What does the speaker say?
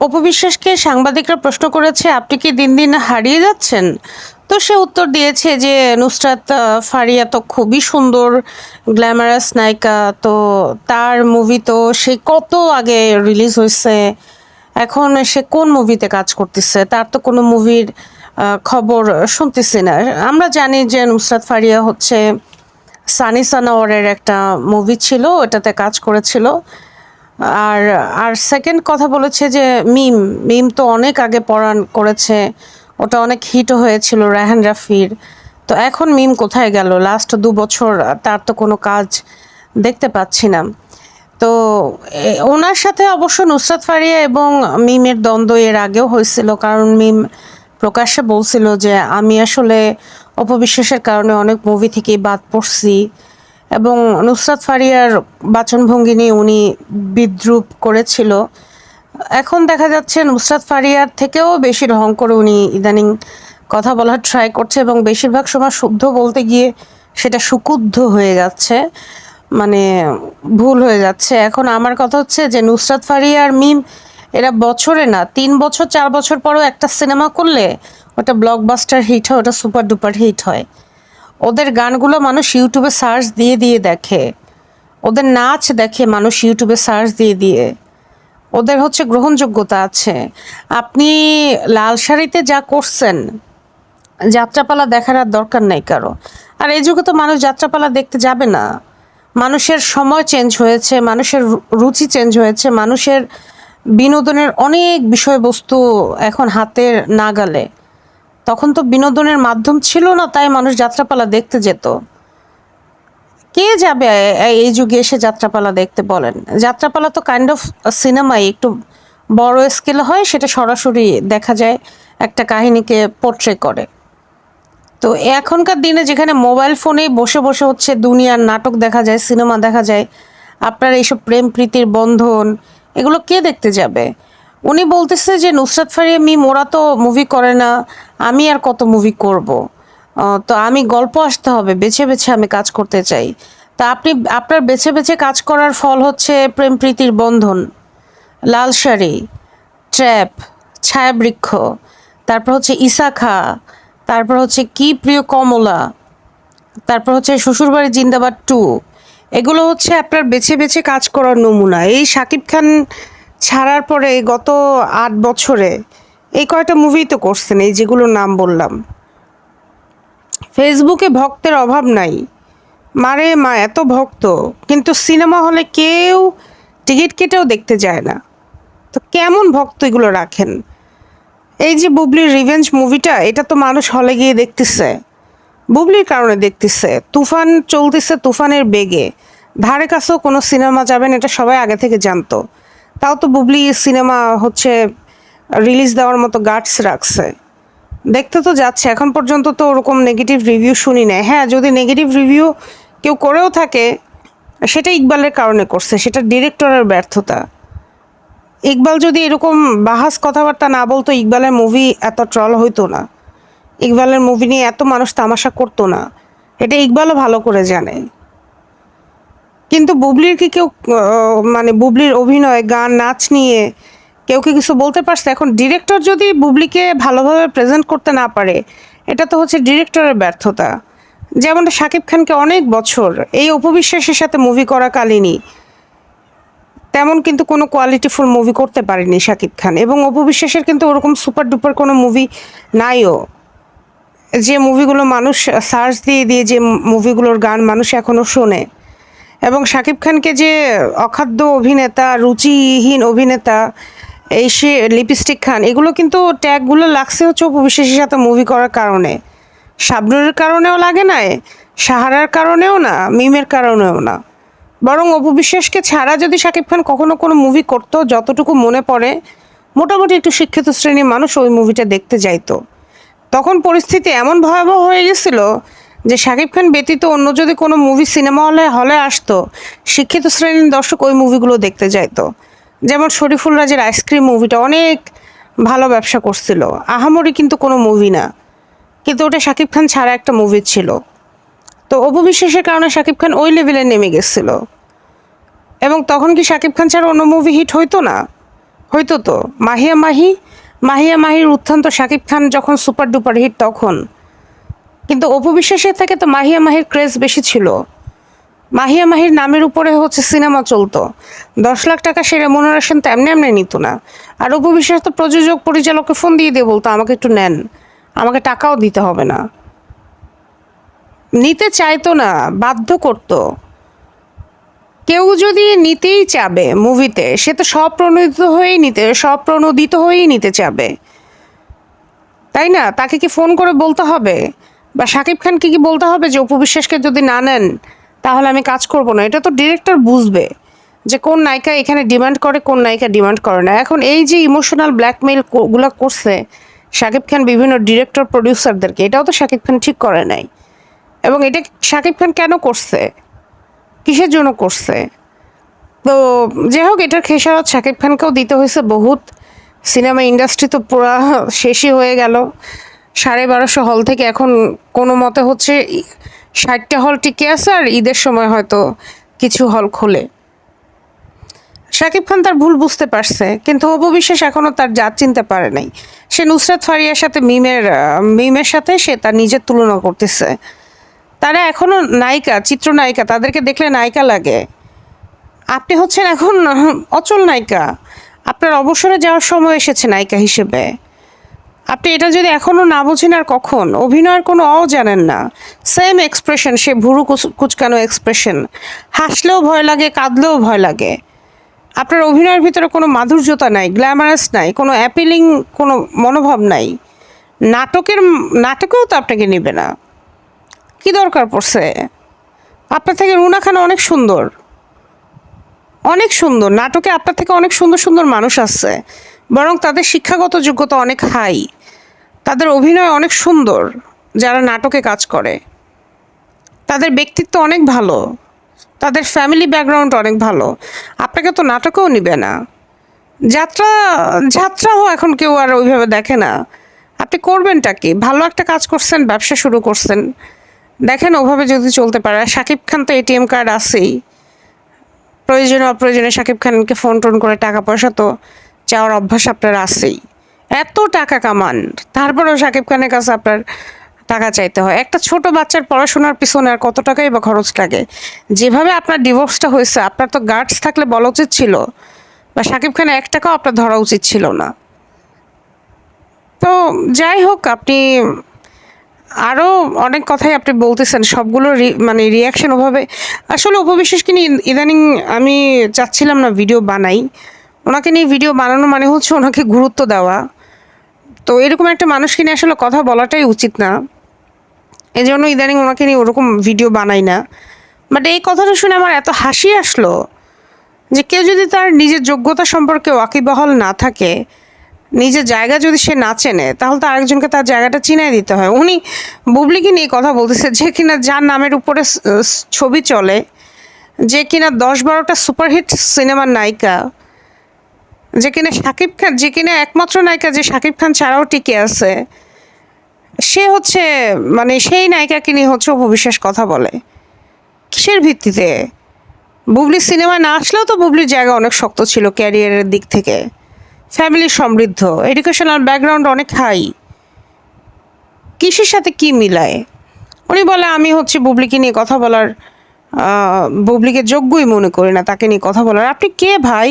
অপবিশ্বাসকে সাংবাদিকরা প্রশ্ন করেছে, আপনি কি দিন দিন হারিয়ে যাচ্ছেন? তো সে উত্তর দিয়েছে যে, নুসরাত ফারিয়া তো খুবই সুন্দর, গ্ল্যামারাস নায়িকা, তো তার মুভি তো সে কত আগে রিলিজ হয়েছে, এখন সে কোন মুভিতে কাজ করতেছে, তার তো কোনো মুভির খবর শুনতেছি না। আমরা জানি যে, নুসরাত ফারিয়া হচ্ছে সানি সানোয়ারের একটা মুভি ছিল, ওটাতে কাজ করেছিল। আর আর সেকেন্ড কথা বলেছে যে মিম মিম তো অনেক আগে পড়ান করেছে, ওটা অনেক হিটও হয়েছিল রায়হান রাফির। তো এখন মিম কোথায় গেল? লাস্ট দু বছর তার তো কোনো কাজ দেখতে পাচ্ছি না। তো ওনার সাথে অবশ্য নুসরাত ফারিয়া এবং মিমের দ্বন্দ্ব এর আগেও হয়েছিল, কারণ মিম প্রকাশ্যে বলছিল যে, আমি আসলে অপবিশ্বাসের কারণে অনেক মুভি থেকেই বাদ পড়ছি। এবং নুসরাত ফারিয়ার বাচনভঙ্গি নিয়ে উনি বিদ্রুপ করেছিল। এখন দেখা যাচ্ছে নুসরাত ফারিয়ার থেকেও বেশি ঢং করে উনি ইদানিং কথা বলার ট্রাই করছে এবং বেশিরভাগ সময় শুদ্ধ বলতে গিয়ে সেটা সুকুদ্ধ হয়ে যাচ্ছে মানে ভুল হয়ে যাচ্ছে। এখন আমার কথা হচ্ছে যে নুসরাত ফারিয়া আর মিম, এরা বছরে না, তিন বছর, চার বছর পরেও একটা সিনেমা করলে ওটা ব্লকবাস্টার হিট হয়, ওটা সুপার ডুপার হিট হয়। ওদের গানগুলো মানুষ ইউটিউবে সার্চ দিয়ে দিয়ে দেখে। ওদের নাচ দেখে মানুষ ইউটিউবে সার্চ দিয়ে দিয়ে। ওদের হচ্ছে গ্রহণযোগ্যতা আছে। আপনি লাল শাড়িতে যা করছেন, যাত্রাপালা দেখার আর দরকার নাই কারও। আর এই যুগে তো মানুষ যাত্রাপালা দেখতে যাবে না। মানুষের সময় চেঞ্জ হয়েছে, মানুষের রুচি চেঞ্জ হয়েছে, মানুষের বিনোদনের অনেক বিষয়বস্তু এখন হাতের নাগালে। তখন তো বিনোদনের মাধ্যম ছিল না, তাই মানুষ যাত্রাপালা দেখতে যেত। কে যাবে এই যুগে এসে যাত্রাপালা দেখতে বলেন? যাত্রাপালা তো কাইন্ড অফ সিনেমাই একটু বড় স্কেল হয়, সেটা সরাসরি দেখা যায়, একটা কাহিনীকে পোট্রে করে। তো এখনকার দিনে যেখানে মোবাইল ফোনেই বসে বসে হচ্ছে দুনিয়ার নাটক দেখা যায় সিনেমা দেখা যায়, আপনার এইসব প্রেম প্রীতির বন্ধন, এগুলো কে দেখতে যাবে? উনি বলতেছে যে নুসরাত ফারিয়া মিম ওরা তো মুভি করে না, আমি আর কত মুভি করব। তো আমি গল্প আসতে হবে, বেছে বেছে আমি কাজ করতে চাই। তা আপনি, আপনার বেছে বেছে কাজ করার ফল হচ্ছে প্রেম প্রীতির বন্ধন, লাল শাড়ি, ট্র্যাপ, ছায়াবৃক্ষ, তারপর হচ্ছে ইসাখা, তারপর হচ্ছে কি প্রিয় কমলা, তারপর হচ্ছে শ্বশুরবাড়ি জিন্দাবাদ টু এগুলো হচ্ছে আপনার বেছে বেছে কাজ করার নমুনা। এই শাকিব খান ছাড়ার পরে গত আট বছরে এই কয়টা মুভি তো করছেন, এই যেগুলোর নাম বললাম। ফেসবুকে ভক্তের অভাব নাই। মারে মা, এত ভক্ত। কিন্তু সিনেমা হলে কেউ টিকিট কেটেও দেখতে যায় না। তো কেমন ভক্ত এগুলো রাখেন? এই যে বুবলির রিভেঞ্জ মুভিটা এটা তো মানুষ হলে গিয়ে দেখতেছে। বুবলির কারণে দেখতেছে। তুফান চলতেছে তুফানের বেগে। ধারে কাছেও কোনো সিনেমা যাবেন, এটা সবাই আগে থেকে জানতো। তাও তো বুবলি সিনেমা হচ্ছে রিলিজ দেওয়ার মতো গার্ডস রাখছে। দেখতে তো যাচ্ছে, এখন পর্যন্ত তো ওরকম নেগেটিভ রিভিউ শুনি না হ্যাঁ যদি নেগেটিভ রিভিউ কেউ করেও থাকে, সেটা ইকবালের কারণে করছে, সেটা ডিরেক্টরের ব্যর্থতা। ইকবাল যদি এরকম বাহাস কথাবার্তা না বলতো, ইকবালের মুভি এত ট্রল হইতো না। ইকবালের মুভি নিয়ে এত মানুষ তামাশা করতো না। এটা ইকবালও ভালো করে জানে। কিন্তু বুবলির কি কেউ মানে বুবলির অভিনয়, গান, নাচ নিয়ে কেউ কি কিছু বলতে পারছে? এখন ডিরেক্টর যদি বুবলিকে ভালোভাবে প্রেজেন্ট করতে না পারে, এটা তো হচ্ছে ডিরেক্টরের ব্যর্থতা। যেমনটা শাকিব খানকে অনেক বছর এই উপবিশ্বাসের সাথে মুভি করা কালীনি তেমন কিন্তু কোনো কোয়ালিটিফুল মুভি করতে পারেনি শাকিব খান। এবং অপবিশ্বাসের কিন্তু ওরকম সুপার ডুপার কোনো মুভি নাইও। যে মুভিগুলো মানুষ সার্চ দিয়ে দিয়ে যে মুভিগুলোর গান মানুষ এখনও শোনে। এবং শাকিব খানকে যে অখাদ্য অভিনেতা, রুচিহীন অভিনেতা, এই সে লিপস্টিক খান, এগুলো কিন্তু ট্যাগগুলো লাগছে হচ্ছে অপবিশ্বাসের সাথে মুভি করার কারণে। শাবনুরের কারণেও লাগে না সাহারার কারণেও না, মিমের কারণেও না। বরং অপবিশ্বাসকে ছাড়া যদি শাকিব খান কখনো কোনো মুভি করতো, যতটুকু মনে পড়ে, মোটামুটি একটু শিক্ষিত শ্রেণির মানুষ ওই মুভিটা দেখতে যাইতো। তখন পরিস্থিতি এমন ভয়াবহ হয়ে গেছিল যে শাকিব খান ব্যতীত অন্য যদি কোনো মুভি সিনেমা হলে হলে আসতো, শিক্ষিত শ্রেণির দর্শক ওই মুভিগুলো দেখতে যাইতো। যেমন শরীফুল রাজের আইসক্রিম মুভিটা অনেক ভালো ব্যবসা করছিল। আহামরি কিন্তু কোনো মুভি না। কিন্তু ওটা শাকিব খান ছাড়া একটা মুভি ছিল। তো অপবিশ্বাসের কারণে শাকিব খান ওই লেভেলে নেমে গেছিল। এবং তখন কি শাকিব খান ছাড়া অন্য মুভি হিট হইতো না? হইতো তো। মাহিয়া মাহি, মাহিয়া মাহির উত্থান তো শাকিব খান যখন সুপার ডুপার হিট তখন। কিন্তু অপু বিশ্বাসের থেকে তো মাহিয়া মাহির ক্রেজ বেশি ছিল। মাহিয়া মাহির নামের উপরে হচ্ছে সিনেমা চলতো। দশ লাখ টাকা সে রেমুনারেশন তো এমনি এমনি নিত না। আর অপু বিশ্বাস তো প্রযোজক, পরিচালককে ফোন দিয়ে দিয়ে বলতো, আমাকে একটু নেন। আমাকে টাকাও দিতে হবে না। নিতে চাইতো না, বাধ্য করতো। কেউ যদি নিতেই চাবে মুভিতে সে তো সব প্রণোদিত হয়েই নিতে সব প্রণোদিত হয়েই নিতে চাবে। তাই না? তাকে কি ফোন করে বলতে হবে? বা শাকিব খানকে কি বলতে হবে যে অপু বিশ্বাসকে যদি না নেন, তাহলে আমি কাজ করব না? এটা তো ডিরেক্টর বুঝবে যে কোন নায়িকা এখানে ডিমান্ড করে, কোন নায়িকা ডিমান্ড করে না। এখন এই যে ইমোশনাল ব্ল্যাকমেইলগুলো করছে শাকিব খান বিভিন্ন ডিরেক্টর, প্রডিউসারদেরকে, এটাও তো শাকিব খান ঠিক করে নাই। এবং এটা শাকিব খান কেন করছে? কিসের জন্য করছে? তো যাই হোক, এটার খেসারত শাকিব খানকেও দিতে হয়েছে বহুত। সিনেমা ইন্ডাস্ট্রি তো পুরা শেষই হয়ে গেল। সাড়ে বারোশো হল থেকে এখন কোনো মতে হচ্ছে ষাটটা হল টিকে আছে আর ঈদের সময় হয়তো কিছু হল খোলে। শাকিব খান তার ভুল বুঝতে পারছে, কিন্তু অপবিশ্বাস এখনও তার জাত চিনতে পারে নাই। সে নুসরাত ফারিয়ার সাথে মিমের মিমের সাথে সে তার নিজের তুলনা করতেছে। তারা এখনও নায়িকা, চিত্রনায়িকা, তাদেরকে দেখলে নায়িকা লাগে। আপনি হচ্ছেন এখন অচল নায়িকা। আপনার অবসরে যাওয়ার সময় এসেছে নায়িকা হিসেবে। আপনি এটা যদি এখনও না বুঝেন আর কখন, অভিনয়ের কোনো অ জানেন না। সেম এক্সপ্রেশন সে ভুরু কুচ- কুচকানো এক্সপ্রেশন হাসলেও ভয় লাগে, কাঁদলেও ভয় লাগে। আপনার অভিনয়ের ভিতরে কোনো মাধুর্যতা নাই গ্ল্যামারাস নাই, কোনো অ্যাপিলিং কোনো মনোভাব নাই। নাটকের, নাটকেও তো আপনাকে নেবে না। কি দরকার পড়ছে? আপনার থেকে রুনা খান অনেক সুন্দর। অনেক সুন্দর। নাটকে আপনার থেকে অনেক সুন্দর সুন্দর মানুষ আসছে বরং তাদের শিক্ষাগত যোগ্যতা অনেক হাই তাদের অভিনয় অনেক সুন্দর, যারা নাটকে কাজ করে। তাদের ব্যক্তিত্ব অনেক ভালো, তাদের ফ্যামিলি ব্যাকগ্রাউন্ড অনেক ভালো। আপনাকে তো নাটকেও নিবে না। যাত্রা, যাত্রাও এখন কেউ আর ওইভাবে দেখে না। আপনি করবেনটা কি? ভালো একটা কাজ করছেন, ব্যবসা শুরু করছেন। দেখেন ওভাবে যদি চলতে পারে। শাকিব খান তো এটিএম কার্ড আছেই। প্রয়োজনে অপ্রয়োজনে শাকিব খানকে ফোন টোন করে টাকা পয়সা তো চাওয়ার অভ্যাস আপনার আছেই। এত টাকা কামান। তারপরেও শাকিব খানের কাছে আপনার টাকা চাইতে হয়। একটা ছোট বাচ্চার পড়াশোনার পিছনে আর কত টাকাই বা খরচ লাগে? যেভাবে আপনার ডিভোর্সটা হয়েছে, আপনার তো গার্ডস থাকলে বলা উচিত ছিল, বা শাকিব খানের এক টাকাও আপনার ধরা উচিত ছিল না। তো যাই হোক, আপনি আরও অনেক কথাই আপনি বলতেছেন, সবগুলো মানে রিয়াকশন ওভাবে। আসলে উপবিশ্বাসকে নিয়ে ইদানিং আমি চাচ্ছিলাম না ভিডিও বানাই। ওনাকে নিয়ে ভিডিও বানানো মানে হচ্ছে ওনাকে গুরুত্ব দেওয়া। তো এরকম একটা মানুষকে নিয়ে আসলে কথা বলাটাই উচিত না। এই জন্য ইদানিং ওনাকে নিয়ে ওরকম ভিডিও বানাই না। বাট এই কথাটা শুনে আমার এত হাসি আসলো যে কেউ যদি তার নিজের যোগ্যতা সম্পর্কে ওয়াকিবহাল না থাকে, নিজের জায়গা যদি সে না চেনে, তাহলে তো আরেকজনকে তার জায়গাটা চিনাই দিতে হয়। উনি বুবলিকে নিয়ে কথা বলতেছে যে কিনা যার নামের উপরে ছবি চলে, যে কিনা দশ বারোটা সুপারহিট সিনেমার নায়িকা যে কিনা শাকিব খান, যে কিনা একমাত্র নায়িকা যে শাকিব খান ছাড়াও টিকে আছে, সে হচ্ছে মানে সেই নায়িকাকে নিয়ে হচ্ছে অপবিশ্বাস কথা বলে। কিসের ভিত্তিতে? বুবলি সিনেমায় না আসলেও তো বুবলির জায়গা অনেক শক্ত ছিল ক্যারিয়ারের দিক থেকে। ফ্যামিলি সমৃদ্ধ এডুকেশনাল ব্যাকগ্রাউন্ড অনেক হাই কিসের সাথে কি মিলায়? উনি বলে, আমি হচ্ছে বুবলিকে নিয়ে কথা বলার বুবলিকে যোগ্যই মনে করি না, তাকে নিয়ে কথা বলার। আপনি কে ভাই?